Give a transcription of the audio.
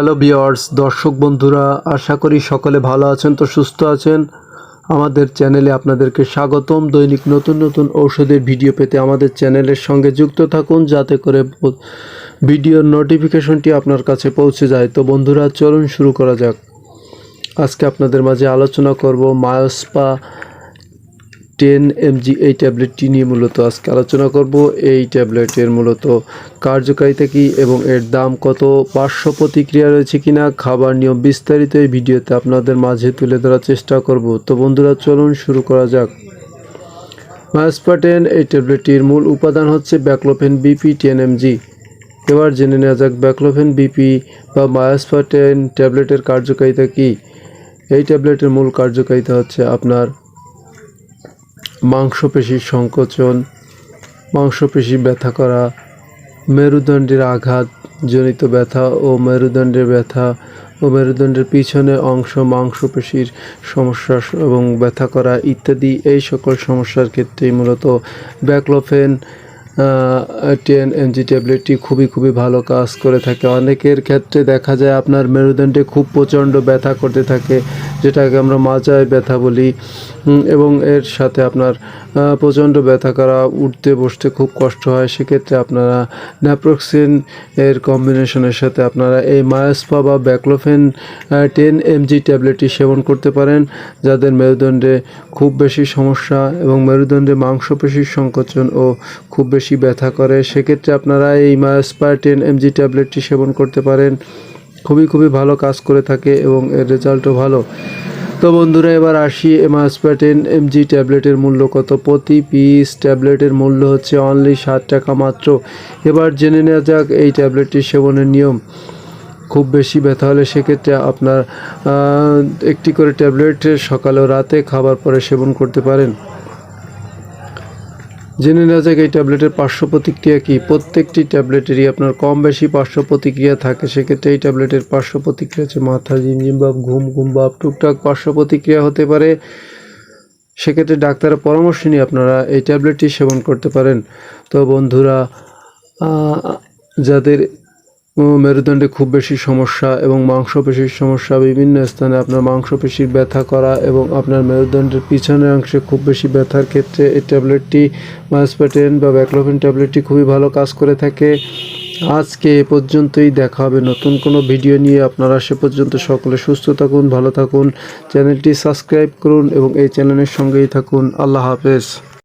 Hello বিয়ার্স দর্শক বন্ধুরা, আশা করি সকলে ভালো আছেন তো সুস্থ আছেন। আমাদের চ্যানেলে আপনাদেরকে স্বাগতম। দৈনিক নতুন নতুন ঔষধের ভিডিও পেতে আমাদের চ্যানেলের সঙ্গে যুক্ত থাকুন, যাতে করে ভিডিওর নোটিফিকেশনটি আপনার কাছে পৌঁছে যায়। তো বন্ধুরা, চলুন শুরু করা যাক। আজকে আপনাদের মাঝে আলোচনা করব মায়োস্পা টেন এমজি এই ট্যাবলেটটি নিয়ে মূলত আজকে আলোচনা করব। এই ট্যাবলেটের মূলত কার্যকারিতা কী এবং এর দাম কত, পার্শ্ব প্রতিক্রিয়া রয়েছে কিনা, খাবার নিয়ম বিস্তারিত এই ভিডিওতে আপনাদের মাঝে তুলে ধরার চেষ্টা করব। তো বন্ধুরা, চলুন শুরু করা যাক। মায়াসপাটেন এই ট্যাবলেটটির মূল উপাদান হচ্ছে ব্যাকলোফেন বিপি টেন এমজি এবার জেনে নেওয়া যাক ব্যাকলোফেন বিপি বা মায়াসপাটেন ট্যাবলেটের কার্যকারিতা কী। এই ট্যাবলেটের মূল কার্যকারিতা হচ্ছে আপনার মাংসপেশির সংকোচন, মাংসপেশি ব্যথা করা, মেরুদণ্ডের আঘাত জনিত ব্যথা ও মেরুদণ্ডের ব্যথা ও মেরুদণ্ডের পিছনে অংশ মাংসপেশির সমস্যা এবং ব্যথা করা ইত্যাদি এই সকল সমস্যার ক্ষেত্রেই মূলত ব্যাকলোফেন টেন এমজি ট্যাবলেটটি খুবই খুবই ভালো কাজ করে থাকে। অনেকের ক্ষেত্রে দেখা যায় আপনার মেরুদণ্ডে খুব প্রচণ্ড ব্যথা করতে থাকে, যেটাকে আমরা মাজায় ব্যথা বলি। এবং এর সাথে আপনার প্রচণ্ড ব্যথা করা, উঠতে বসতে খুব কষ্ট হয়। সেক্ষেত্রে আপনারা ন্যাপ্রোক্সিন এর কম্বিনেশনের সাথে আপনারা এই মায়াসপা বা ব্যাকলোফেন টেন এমজি ট্যাবলেটটি সেবন করতে পারেন, যাদের মেরুদণ্ডে খুব বেশি সমস্যা এবং মেরুদণ্ডে মাংসপেশির সংকোচন ও খুব বেশি ব্যথা করে, সেক্ষেত্রে আপনারা এই টেন এমজি ট্যাবলেটটি সেবন করতে পারেন। খুবই খুবই ভালো কাজ করে থাকে এবং এর রেজাল্টও ভালো। তো বন্ধুরা, এবার আসি এমাসপ্যাটেন এমজি ট্যাবলেটের মূল্য কত? প্রতি পিস ট্যাবলেটের মূল্য হচ্ছে অনলি ষাট টাকা মাত্র। এবার জেনে নেওয়া যাক এই ট্যাবলেটটি সেবনের নিয়ম। খুব বেশি ব্যথা হলে সেক্ষেত্রে আপনার একটি করে ট্যাবলেট সকালে রাতে খাবার পরে সেবন করতে পারেন। জেনে নেওয়া যাক, এই ট্যাবলেটের পার্শ্ব প্রতিক্রিয়া কী? প্রত্যেকটি ট্যাবলেটেরই আপনার কম বেশি পার্শ্ব প্রতিক্রিয়া থাকে। সেক্ষেত্রে এই ট্যাবলেটের পার্শ্ব প্রতিক্রিয়া হচ্ছে মাথা, ঝিমঝিম বা ঘুম ঘুম বাপ টুকটাক পার্শ্ব প্রতিক্রিয়া হতে পারে। সেক্ষেত্রে ডাক্তারের পরামর্শ নিয়ে আপনারা এই ট্যাবলেটটি সেবন করতে পারেন। তো বন্ধুরা যাদের মেরুদণ্ডে খুব বেশি সমস্যা এবং মাংসপেশির সমস্যা, বিভিন্ন স্থানে আপনার মাংসপেশির ব্যথা করা এবং আপনার মেরুদণ্ডের পিছনের অংশে খুব বেশি ব্যথার ক্ষেত্রে এই ট্যাবলেটটি মাসপেটেন বা ব্যাকলোফিন ট্যাবলেটটি খুবই ভালো কাজ করে থাকে। আজকে এ পর্যন্তই, দেখা হবে নতুন কোনো ভিডিও নিয়ে। আপনারা সে পর্যন্ত সকলে সুস্থ থাকুন, ভালো থাকুন। চ্যানেলটি সাবস্ক্রাইব করুন এবং এই চ্যানেলের সঙ্গেই থাকুন। আল্লাহ হাফেজ।